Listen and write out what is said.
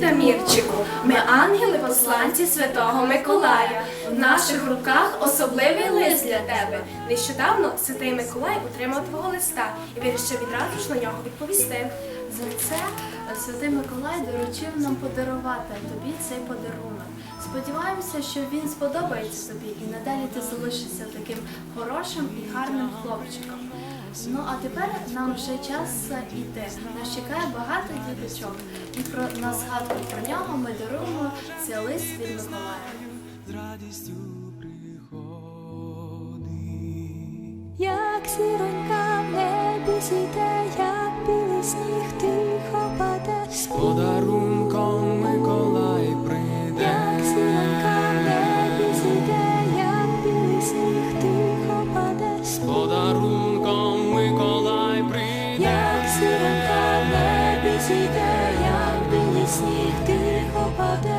Тамірчику, ми ангели посланці Святого Миколая. В наших руках особливий лист для тебе. Нещодавно святий Миколай отримав твого листа і вирішив відразу ж на нього відповісти. За це Святий Миколай доручив нам подарувати тобі цей подарунок. Сподіваємося, що він сподобається тобі і надалі ти залишишся таким хорошим і гарним хлопчиком. Ну а тепер нам вже час іти. Нас чекає багато діточок. І про на згадку про нього ми даруємо цей лист від Миколая. Як зіронька в небі зійде, як білий сніг тихо паде, З подарунком Миколай прийде, як зіронька в небі зійде, як білий сніг тихо паде, з подарунком як сіранка в небі зійде, як білий сніг тихо паде.